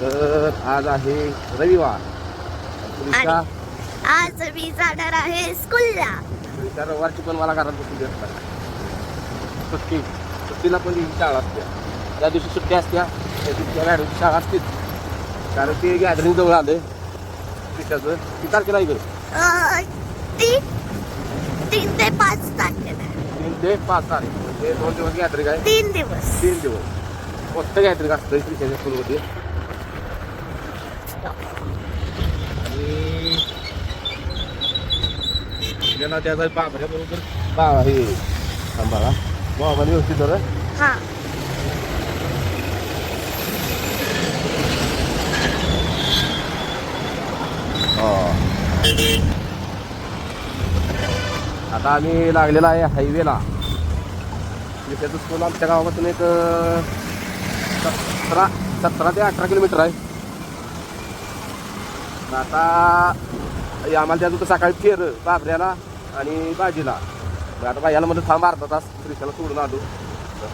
तर आज आहे रविवार. आज मी जाणार आहे स्कूलला. तुमच्या रविवारची पण मला घरात देत नाही. सुट्टी. सुट्टीला पण शाळा असते. त्या दिवशी सुट्टी असत्या त्या दिवशी त्या मॅडमची शाळा असतेच कारण ते गॅदरिंग जवळ आलं. तिच्याचं ती तारखेला तीन ते पाच तारखेला. तीन ते पाच तारीख. म्हणजे दोन दिवस गॅदरिंग आहे. तीन दिवस. तीन दिवस. मोठं गॅदरिंग असतं श्रीच्या स्कूलमध्ये त्याचा बाबऱ्या बरोबर बा हे थांबा बाबाने व्यवस्थित हा आता आम्ही लागलेला आहे हायवेला त्याचं स्कूल आमच्या गावापासून एक सतरा सतरा ते अठरा किलोमीटर आहे आता आम्हाला त्यातून तर सकाळी फेर बाबऱ्याला आणि बाजीला. मग आता बायाला म्हणलं थांब अर्धा तास श्रीशाला सोडून आलो.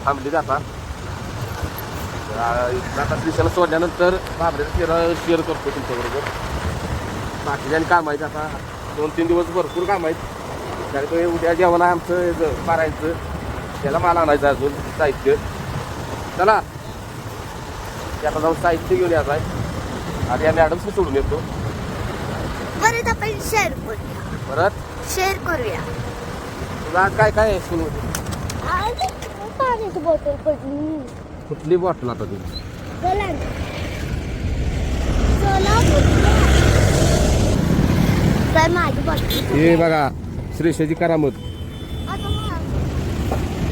थांबली जाता आता. श्रीशाला सोडल्यानंतर बाबऱ्याचं फेरा शेअर करतो तुमच्याबरोबर. बाकीच्या आणि काम आहेत आता. दोन तीन दिवस भरपूर काम आहेत. कारण तो उद्या जेवण आहे आमचं याचं पारायचं त्याला माल आणायचं अजून साहित्य. चला. त्याला जाऊन साहित्य घेऊन यायचं आहे. आणि या मॅडमशी सोडून येतो. आपण शेअर करूया. परत? शेअर करूया. तुला काय काय स्कूलमध्ये आज पाण्याची बॉटल पडली. कुठली बॉटल आता तुझी? चला ना. चला बघूया. काय माझी बॉटल हे बघा श्रीषाची करामत. आता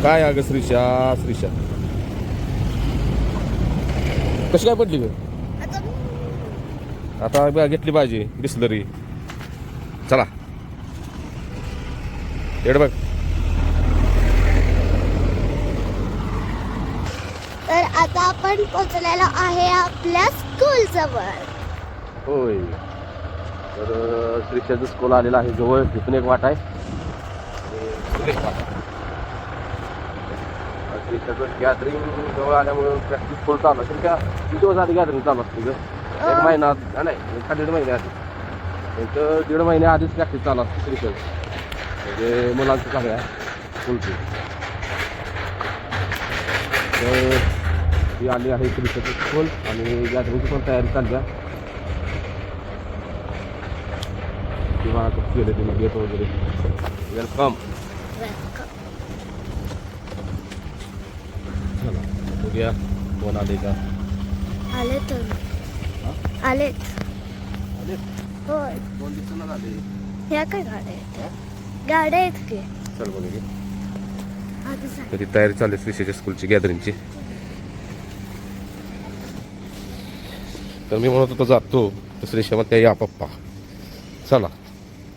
काय अगं श्रीषा? श्रीषा. कशी काय पडली ग? आता मी- आता बघ, घेतली पाहिजे बिस्लरी. चला. एवढं बघ. तर आता आपण पोहोचलेलो आहे आपल्या स्कूल जवळ. होय. तर श्रीक्षाचं स्कूल आलेलं आहे जवळ. तिथून एक वाट आहे. गॅदरिंग जवळ आल्यामुळे प्रॅक्टिस फुल चालू असेल त्या किती दिवस आधी गॅदरिंग चालू असते ग? एक. महिना नाही एका दीड महिन्या आधी. एक दीड महिन्या आधीच प्रॅक्टिस चालू असते श्रीक्षाचं म्हणजे मुलांचं सगळ्या फुलची तर ही आली आहे श्रीक्षाचं स्कूल आणि गॅदरिंगची पण तयारी चालली आहे किंवा केले तिने गेट वगैरे. वेलकम चला बघूया कोण आले का. आले तर आलेत. आले होय. कोण दिसून आले ह्या काय गाड्या आहेत? गाड्या आहेत की? चल बघूया आधी सांग. कधी तयारी चालली श्रीशेच्या स्कूलची गॅदरिंगची? तर मी म्हणत होतो जातो. तर श्रीशा म्हणते या पप्पा. चला.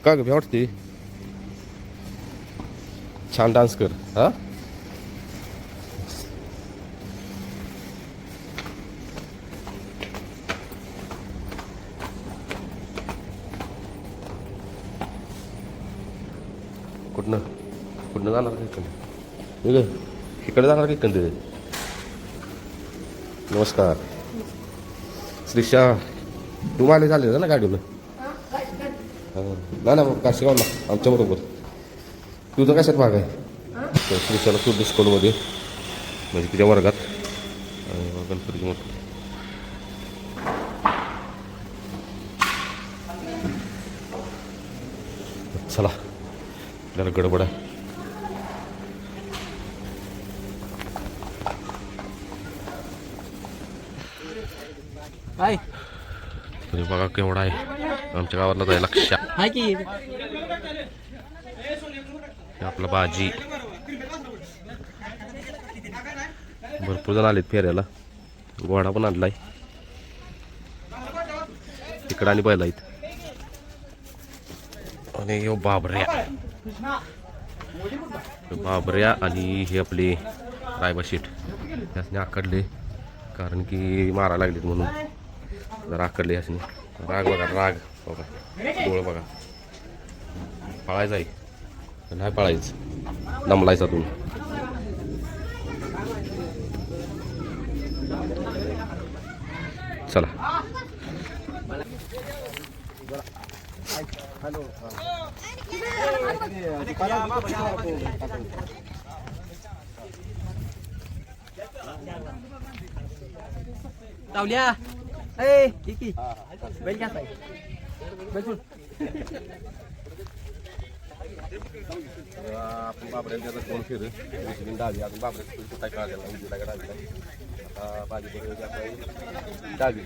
का ग वाटते? छान डान्स कर. हा? कुठनं? कुठनं जाणार का इकडनं? मी इकडे जाणार का इकडं नमस्कार. श्रीशा तू माले झाले ना गाडीनं हां. ना ना मग काशीगावला आमच्याबरोबर तुझं कशात भाग आहे? तर श्रीशाला तू डिस्काउंटमध्ये म्हणजे तुझ्या वर्गात. मग गणपतीची मोठी चला आपल्याला गडबड आहे बघा केवढा आहे. आमच्या गावातला जायला लक्ष हाय की. आपला भाजी भरपूर जण आलेत फेऱ्याला. घोडा पण आणलाय. तिकडं आणि बैल आहेत आणि ह्यो बाबऱ्या. बाबऱ्या आणि हे आपले रायबा शेठ. यासने आकडले. कारण की मारायला लागलेत म्हणून. जरा आकडले यासने. राग बघा राग बघा. डोळ बघा. पळायचं आहे नाही पळायचं. दमलायचा तुम्ही चला. तावल्या. ए किकी बैल कसा आहे बैल सोड. आपण बाबऱ्याला त्याचा फोन फिर उजवीन डावी अजून बाबऱ्या काय काढायला उजवीला का डावीला? आता आता डावी.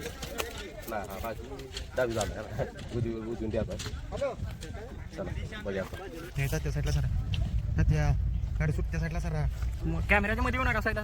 नाही हा झाला उजवीन द्यायचा चला बघा त्या साईडला सरा. त्या गाडी सुट त्या साईडला सरा. मग कॅमेऱ्याच्या मध्ये येऊ नका साईडला.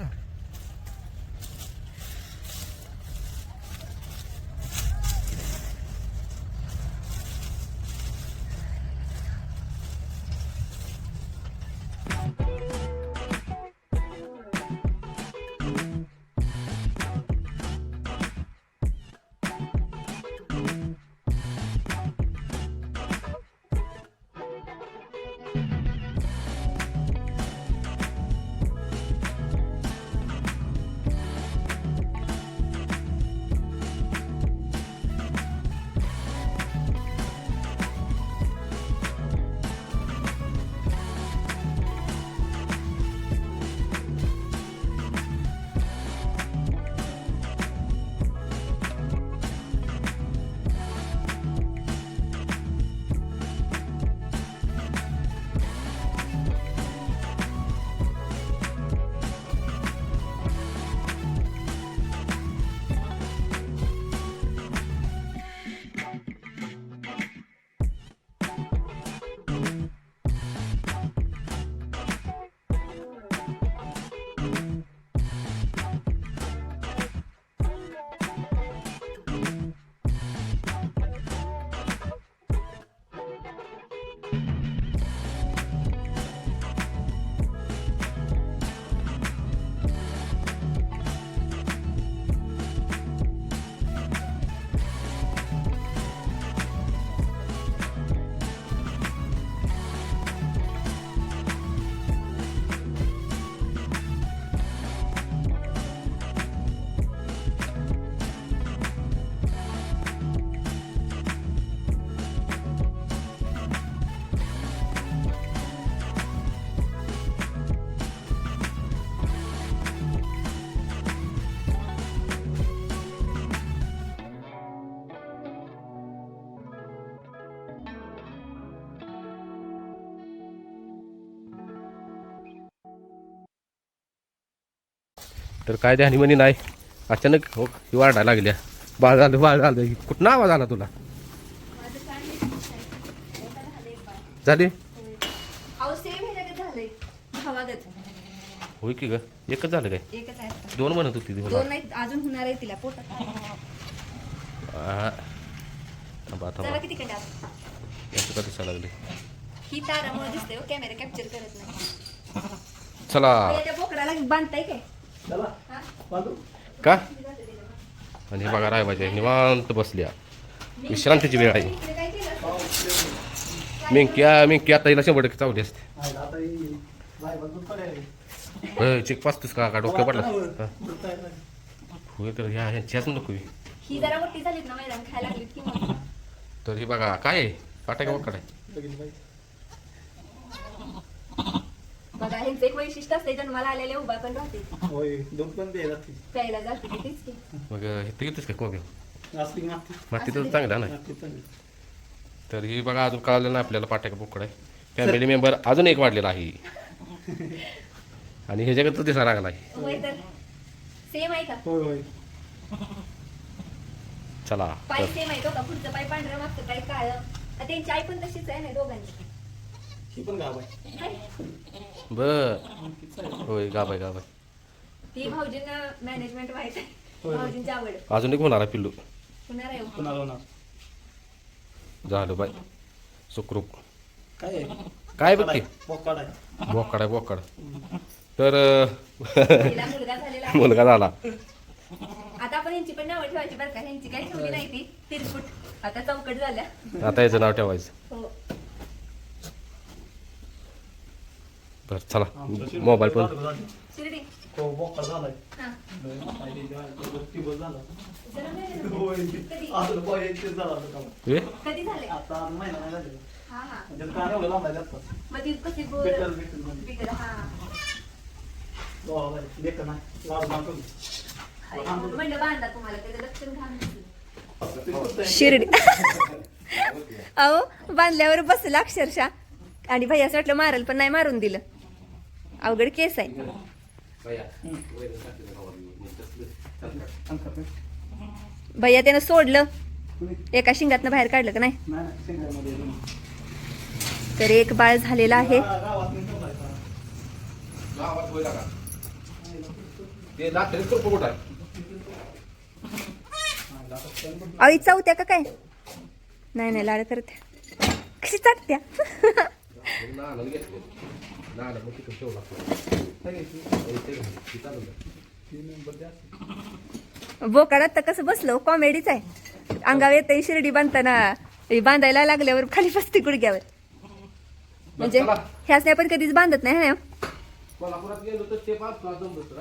तर काय ध्यानी म्हणे नाही. अचानक हो वाढायला लागल्या. बाळ झालं बाळ झालं. कुठं आवाज आला तुला? झाली? होय की ग? एकच झालं काय. दोन म्हणत होती अजून होणार आहे तिला पोटात. दिसायला लागले ही तारामुळे दिसते कॅमेरा कॅप्चर करत नाही. चला. बांधताय काय? का? आणि हे बघा रायबाच्या निवांत बसल्या. विश्रांतीची वेळ आहे. इकडे काय मिंक्या मिंक्या आता हिला शंभर टक्के चावली असते. होय, चिक पाचतोस का? का डोक्या पडला? हा. होय तर ह्या ह्यांच्याच नको जरा मोठी झालीत ना मैदान खायला लागलीत की मग? तर ही बघा काय आहे? काटा का काय बघा ह्यांचं एक वैशिष्ट्य असते जन्माला आलेले उभा पण राहते. होय दोन पण प्यायला जाते की तेच की. मग हे का असली माती. माती तर चांगला ना? माती पण तर ही बघा अजून कळालं ना आपल्याला पाट्या बोकड आहे. फॅमिली मेंबर अजून एक वाढलेला आहे. आणि हे जगात दिसा लागला आहे होय तर. सेम आहे का? होय होय. चला पाय तर. सेम आहे तो का पुढचं पाय पांढरं मागचं पाय काळ. त्यांची आई पण तशीच आहे ना दोघांची? ही पण गाव आहे. आहे? बर. होय गाबाय गाबाय ती भाऊजींना मॅनेजमेंट होय. भाऊजींची आवड अजून एक होणार आहे पिल्लू. होणार आहे हो. होणार झालं बाय सुखरूप. काय आहे? काय बघ की? बोकाड आहे. बोकड आहे बोकड. तर अं, तिला मुलगा झालेला. आहे मुलगा झाला. आता आपण यांची पण नावं ठेवायची बरं का. यांची काही ठेवली नाही ती? तिरपुट आता चौकट झाल्या. आता याचं नाव ठेवायचं. हो. बरं चला. मोबाईल पण. शिर्डी. हा. हा? हा हा. आहे? शिर्डी. अहो बांधल्यावर बसलं अक्षरशः. आणि भैया असं वाटलं मारल पण नाही मारून दिलं. अवघड केस आहे. भैया त्यानं सोडलं. एका शिंगातनं बाहेर काढलं का नाही? नाही, नाही, शेंगामध्ये आहे तुम्ही. तर एक बाळ झालेलं आहे. आई चावत्या का काय? नाही नाही लाड करते कशी चाटत्या नाना मग तिथं ठेवला ते चालू तीन नंबर द्या. बोकाडात तर कसं बसलो कॉमेडीच आहे. अंगावर येते शिर्डी बांधताना बांधायला लागल्यावर खाली बसते गुडघ्यावर. म्हणजे. ह्याच आपण कधीच बांधत नाही ना? कोल्हापुरात गेलो तर ते पाच तुला जमलं तर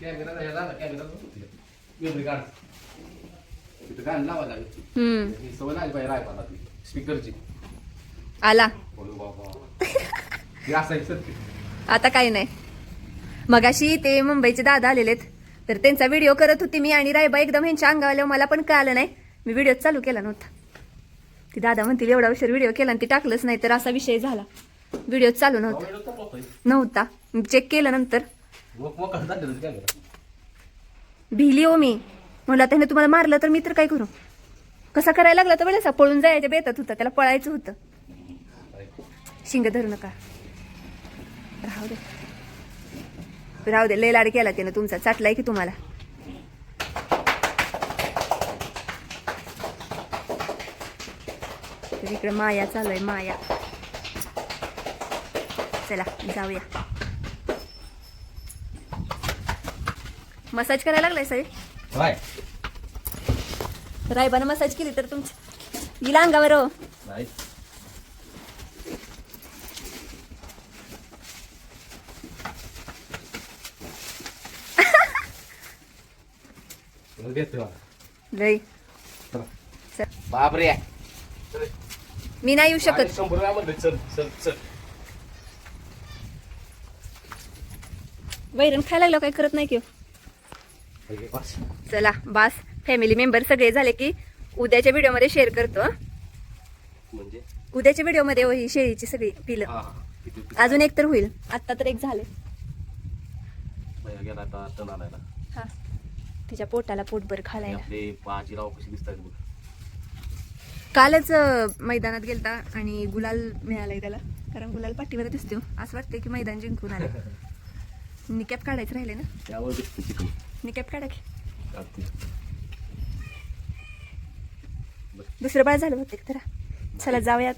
कॅमेरा कॅमेरा वेगळी गाड. तिथं गाणं लावा लागेल. ही सवय लागली पाहिजे रायपाला ती. स्पीकरची. आला. ते. आता काही नाही. मगाशी ते मुंबईचे दादा आलेलेत. तर त्यांचा व्हिडिओ करत होती मी आणि रायबा एकदम ह्यांच्या अंगावर मला पण कळालं नाही. मी व्हिडिओ चालू केला नव्हता. ती दादा म्हणतील एवढा उशीर व्हिडिओ केला आणि ते टाकलंच नाही. तर असा विषय झाला. व्हिडिओ चालू नव्हता. नव्हता. चेक केलं नंतर. मग मग कसं झालं? कॅमेरा भिली हो मी. म्हणलं त्याने तुम्हाला मारलं तर मी तर काय करू? कसा करायला लागला तर वेळेस पळून जायच्या बेतात होता त्याला पळायचं होतं. शिंग धरू नका. राहू दे. राहू दे लय लाड केला त्यानं तुमचा. चाटलाय की तुम्हाला? इकडे माया चालू आहे माया. चला जाऊया. मसाज करायला लागलाय साहेब रायबानं मसाज केली तर तुमची. गेला अंगावर हो. नाही. तुला देतो. बा. लय. बापरे. मी नाही येऊ शकत. शंभर वेळा म्हणलं चल चल चल. वैरण खायला लागलो काय करत नाही की हो. चला बास. फॅमिली मेंबर सगळे झाले की उद्याच्या व्हिडिओमध्ये शेअर करतो. म्हणजे? उद्याच्या व्हिडिओमध्ये ही शेळीची सगळी पिलं. अजून एक तर होईल. आत्ता तर एक झाले. हा. तिच्या पोटाला पोटभर खालायला. बघ. कालच मैदानात गेलता आणि गुलाल मिळालाय त्याला. कारण गुलाल पाठीवर दिसतो असं वाटतंय की मैदान जिंकून आलं निकॅप काढायचं राहिले ना? निकॅप काढा की. दुसरं बाळ झालं होते तर. चला जाऊयात.